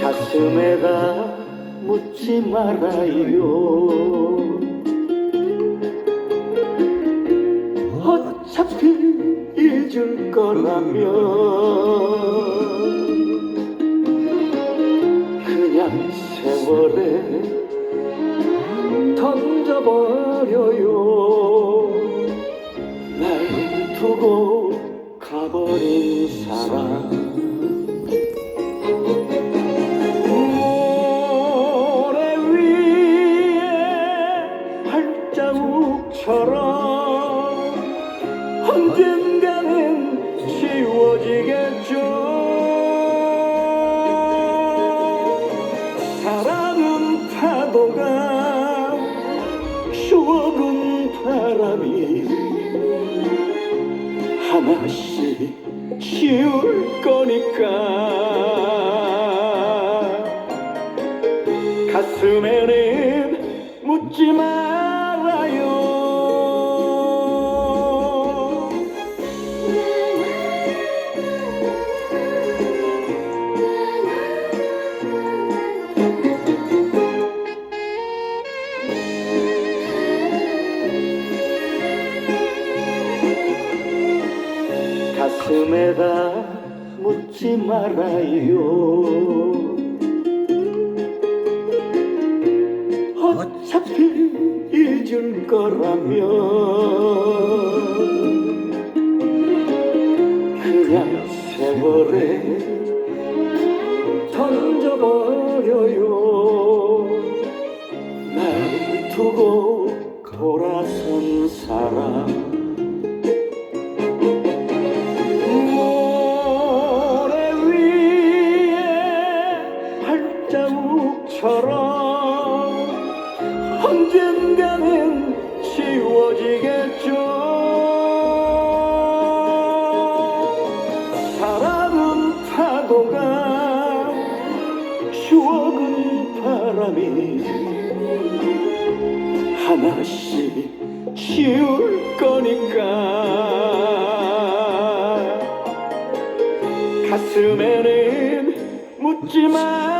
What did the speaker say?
가슴에다 묻지 말아요. 어차피 잊을 거라면 그냥 세월에 던져버려요. 모래 위에 발자국처럼 언젠가는 지워지겠죠. 사랑은 파도가 추억은 바람이 하나씩 지울 거니까. 가슴에는 묻지 말 가슴에다 묻지 말아요. 어차피 잊을 거라면 그냥 세월에 던져버려요. 날 두고 돌아선 사람 발자국처럼 언젠가는 지워지겠죠. 사랑은 파도가 추억은 바람이 하나씩 지울 거니까. 가슴에는 묻지 마